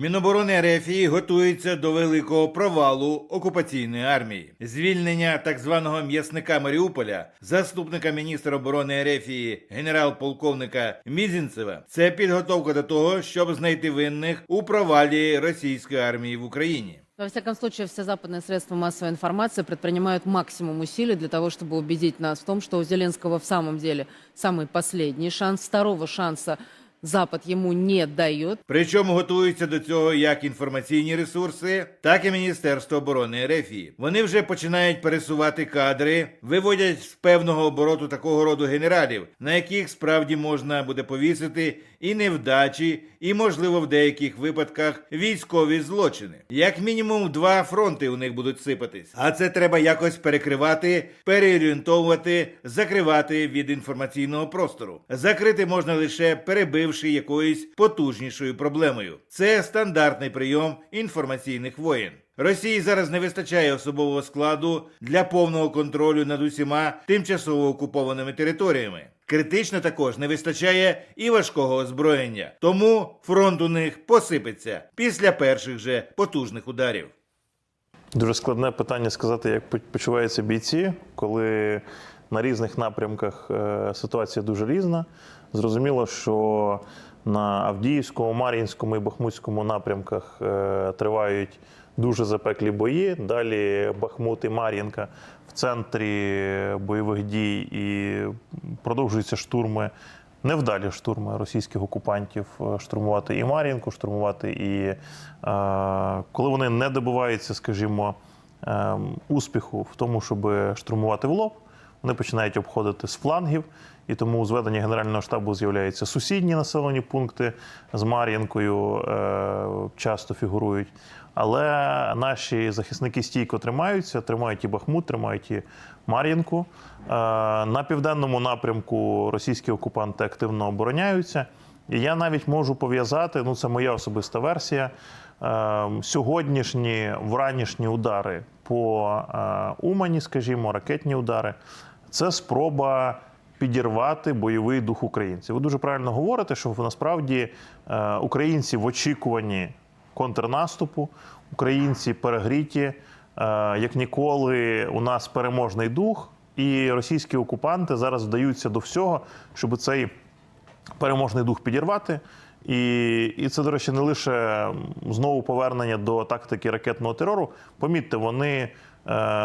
Міноборони РФ готується до великого провалу окупаційної армії. Звільнення так званого м'ясника Маріуполя, заступника міністра оборони РФ генерал-полковника Мізінцева. Це підготовка до того, щоб знайти винних у провалі російської армії в Україні. Во всяком случае, все западные средства массовой информации предпринимают максимум усилий для того, чтобы убедить нас в том, что у Зеленского в самом деле самый последний шанс. Второго шанса Запад ему не дает. Причому готуються до цього як інформаційні ресурси, так і Міністерство оборони РФ. Вони вже починають пересувати кадри, виводять з певного обороту такого роду генералів, на яких справді можна буде повісити і невдачі, і, можливо, в деяких випадках військові злочини. Як мінімум, два фронти у них будуть сипатись. А це треба якось перекривати, переорієнтовувати, закривати від інформаційного простору. Закрити можна лише перебивши якоюсь потужнішою проблемою. Це стандартний прийом інформаційних воєн. Росії зараз не вистачає особового складу для повного контролю над усіма тимчасово окупованими територіями. Критично також не вистачає і важкого озброєння. Тому фронт у них посипеться після перших же потужних ударів. Дуже складне питання сказати, як почуваються бійці, коли на різних напрямках е, ситуація дуже різна. Зрозуміло, що на Авдіївському, Мар'їнському і Бахмутському напрямках е, тривають дуже запеклі бої. Далі Бахмут і Мар'їнка в центрі бойових дій і продовжуються штурми. Невдалі штурми російських окупантів е, штурмувати і Мар'їнку, штурмувати і е, коли вони не добиваються, скажімо, е, успіху в тому, щоб штурмувати в лоб, вони починають обходити з флангів, і тому у зведенні Генерального штабу з'являються сусідні населені пункти з Мар'їнкою, е, часто фігурують. Але наші захисники стійко тримаються, тримають і Бахмут, тримають і Мар'їнку. Е, На південному напрямку російські окупанти активно обороняються. І я навіть можу пов'язати, ну це моя особиста версія. е, Сьогоднішні вранішні удари по е, Умані, скажімо, ракетні удари, це спроба підірвати бойовий дух українців. Ви дуже правильно говорите, що насправді е, українці в очікуванні контрнаступу, українці перегріті, е, як ніколи, у нас переможний дух, і російські окупанти зараз вдаються до всього, щоб цей переможний дух підірвати. І, і це, до речі, не лише знову повернення до тактики ракетного терору. Помітьте, вони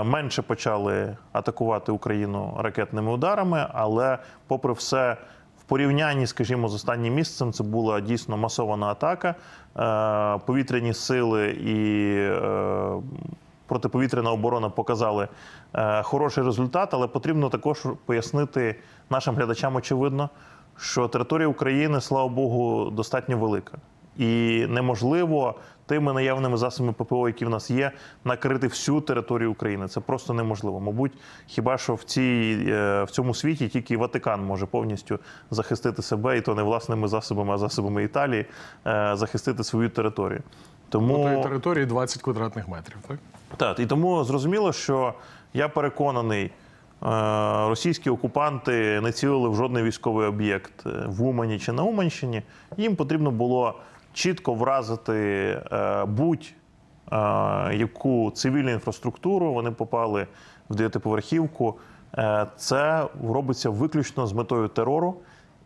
менше почали атакувати Україну ракетними ударами, але, попри все, в порівнянні, скажімо, з останнім місяцем, це була дійсно масована атака. Е, повітряні сили і е, протиповітряна оборона показали е, хороший результат, але потрібно також пояснити нашим глядачам, очевидно, що територія України, слава Богу, достатньо велика. І неможливо тими наявними засобами ППО, які в нас є, накрити всю територію України. Це просто неможливо. Мабуть, хіба що в цій е, в цьому світі тільки Ватикан може повністю захистити себе, і то не власними засобами, а засобами Італії, е, захистити свою територію. Тому Тої території 20 квадратних метрів, так? так, і тому зрозуміло, що я переконаний, е, російські окупанти не цілили в жодний військовий об'єкт в Умані чи на Уманщині. Їм потрібно було чітко вразити е, будь-яку цивільну інфраструктуру. Вони попали в дев'ятиповерхівку. Е, Це робиться виключно з метою терору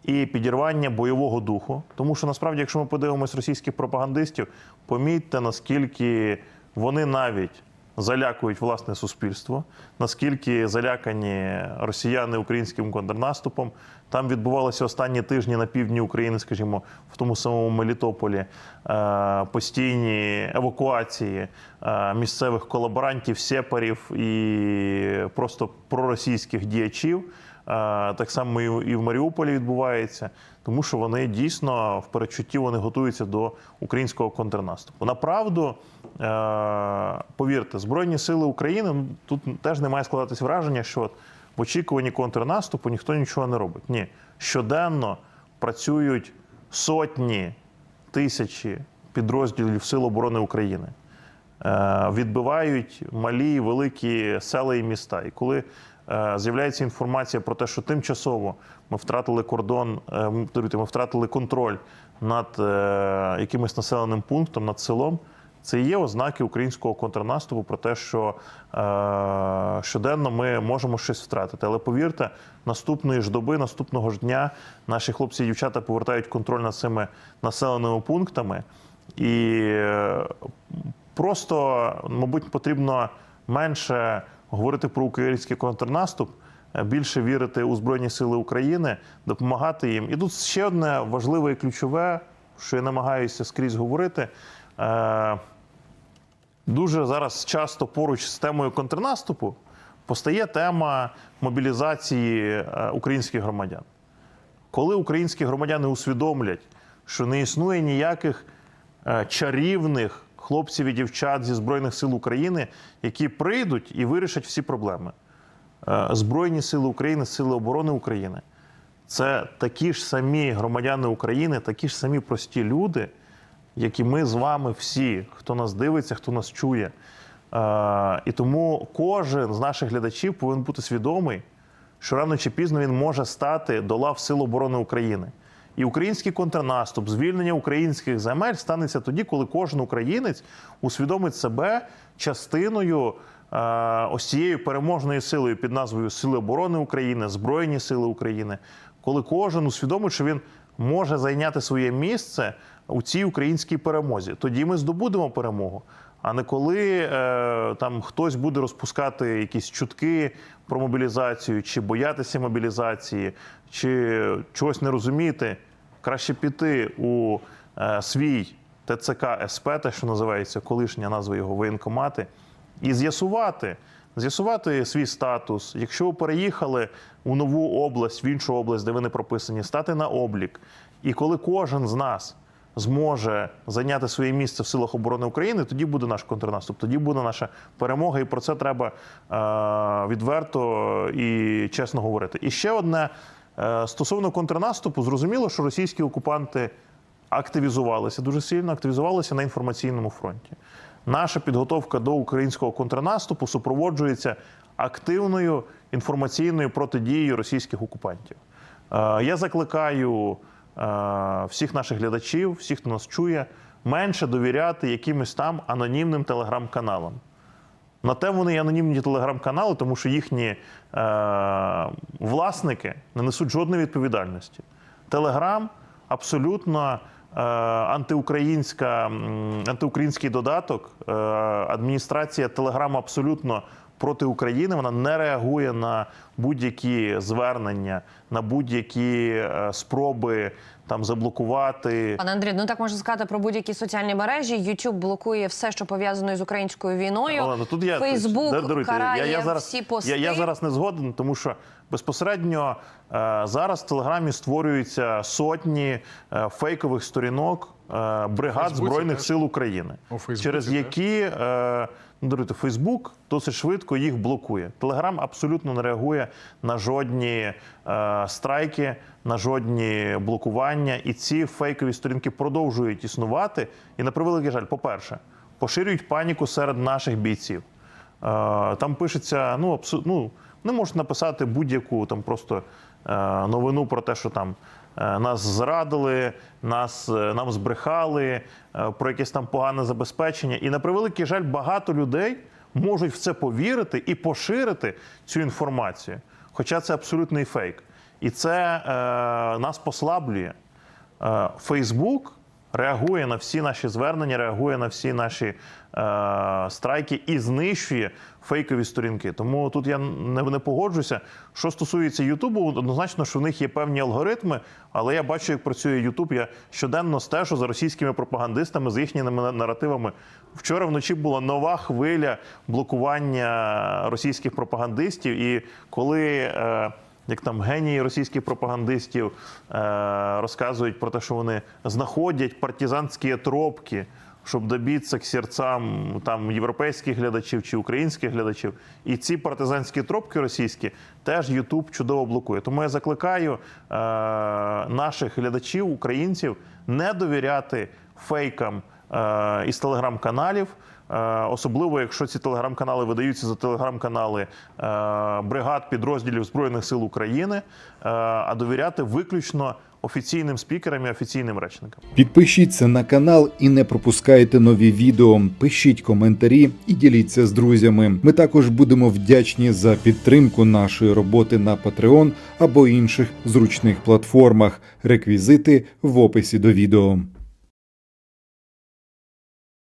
і підірвання бойового духу. Тому що насправді, якщо ми подивимось російських пропагандистів, помітьте, наскільки вони навіть залякують власне суспільство, наскільки залякані росіяни українським контрнаступом. Там відбувалися останні тижні на півдні України, скажімо, в тому самому Мелітополі, е, постійні евакуації е, місцевих колаборантів, сепарів і просто проросійських діячів. Так само і в Маріуполі відбувається, тому що вони дійсно в передчутті вони готуються до українського контрнаступу. Направду, е, повірте, Збройні сили України ну, тут теж не має складатись враження, що от в очікуванні контрнаступу ніхто нічого не робить. Ні, щоденно працюють сотні тисячі підрозділів Сил оборони України. Е, Відбивають малі великі села і міста. І коли з'являється інформація про те, що тимчасово ми втратили кордон, е, ми втратили контроль над е, якимось населеним пунктом, над селом. Це є ознаки українського контрнаступу про те, що е, щоденно ми можемо щось втратити. Але повірте, наступної ж доби, наступного ж дня наші хлопці і дівчата повертають контроль над цими населеними пунктами. І е, просто, мабуть, потрібно менше говорити про український контрнаступ, е, більше вірити у Збройні Сили України, допомагати їм. І тут ще одне важливе і ключове, що я намагаюся скрізь говорити. Е, Дуже зараз часто поруч з темою контрнаступу постає тема мобілізації е, українських громадян. Коли українські громадяни усвідомлять, що не існує ніяких чарівних хлопців і дівчат зі Збройних сил України, які прийдуть і вирішать всі проблеми. Е, Збройні сили України, сили оборони України це такі ж самі громадяни України, такі ж самі прості люди, як і ми з вами всі, хто нас дивиться, хто нас чує. Е, І тому кожен з наших глядачів повинен бути свідомий, що рано чи пізно він може стати до лав Сил оборони України. І український контрнаступ, звільнення українських земель станеться тоді, коли кожен українець усвідомить себе частиною е, ось цією переможною силою під назвою Сили оборони України, Збройні Сили України, коли кожен усвідомить, що він може зайняти своє місце у цій українській перемозі. Тоді ми здобудемо перемогу. А не коли е, там хтось буде розпускати якісь чутки про мобілізацію, чи боятися мобілізації, чи чогось не розуміти, краще піти у е, свій ТЦК СП, те, що називається колишня назва його воєнкомати, і з'ясувати, з'ясувати свій статус. Якщо ви переїхали у нову область, в іншу область, де ви не прописані, стати на облік. І коли кожен з нас зможе зайняти своє місце в силах оборони України, тоді буде наш контрнаступ, тоді буде наша перемога, і про це треба е, відверто і чесно говорити. І ще одне е, стосовно контрнаступу, зрозуміло, що російські окупанти активізувалися дуже сильно, активізувалися на інформаційному фронті. Наша підготовка до українського контрнаступу супроводжується активною інформаційною протидією російських окупантів. Е, Я закликаю всіх наших глядачів, всіх, хто нас чує, менше довіряти якимось там анонімним телеграм-каналам. На те вони і анонімні телеграм-канали, тому що їхні е, власники не несуть жодної відповідальності. Телеграм абсолютно е, антиукраїнська, антиукраїнський додаток. Е, адміністрація Телеграму абсолютно проти України. Вона не реагує на будь-які звернення, на будь-які е, спроби там заблокувати. Пане Андрій, ну так можна сказати про будь-які соціальні мережі. YouTube блокує все, що пов'язано з українською війною. Олена, тут я Фейсбук карає я, я зараз, всі пости. Я, я зараз не згоден, тому що безпосередньо е, зараз в Телеграмі створюються сотні е, фейкових сторінок бригад Збройних сил України, через які е, ну, даруйте, Фейсбук досить швидко їх блокує. Телеграм абсолютно не реагує на жодні е, страйки, на жодні блокування. І ці фейкові сторінки продовжують існувати. І на превеликий жаль, по-перше, поширюють паніку серед наших бійців. Е, Там пишеться, ну, абсу... ну не можуть написати будь-яку там просто е, новину про те, що там е, нас зрадили, нас, е, нам збрехали, е, про якесь там погане забезпечення. І на превеликий жаль, багато людей можуть в це повірити і поширити цю інформацію. Хоча це абсолютний фейк. І це е, нас послаблює. Е, Фейсбук реагує на всі наші звернення, реагує на всі наші е, страйки і знищує фейкові сторінки. Тому тут я не, не погоджуся. Що стосується Ютубу, однозначно, що в них є певні алгоритми, але я бачу, як працює Ютуб. Я щоденно стежу за російськими пропагандистами, з їхніми наративами. Вчора вночі була нова хвиля блокування російських пропагандистів, і коли. Е, як там генії російських пропагандистів е, розказують про те, що вони знаходять партизанські тропки, щоб добитися к серцям там європейських глядачів чи українських глядачів. І ці партизанські тропки російські теж Ютуб чудово блокує. Тому я закликаю е, наших глядачів, українців, не довіряти фейкам е, із телеграм-каналів. Е, Особливо, якщо ці телеграм-канали видаються за телеграм-канали е, бригад підрозділів Збройних сил України, е, а довіряти виключно офіційним спікерам і офіційним речникам. Підпишіться на канал і не пропускайте нові відео. Пишіть коментарі і діліться з друзями. Ми також будемо вдячні за підтримку нашої роботи на Patreon або інших зручних платформах. Реквізити в описі до відео.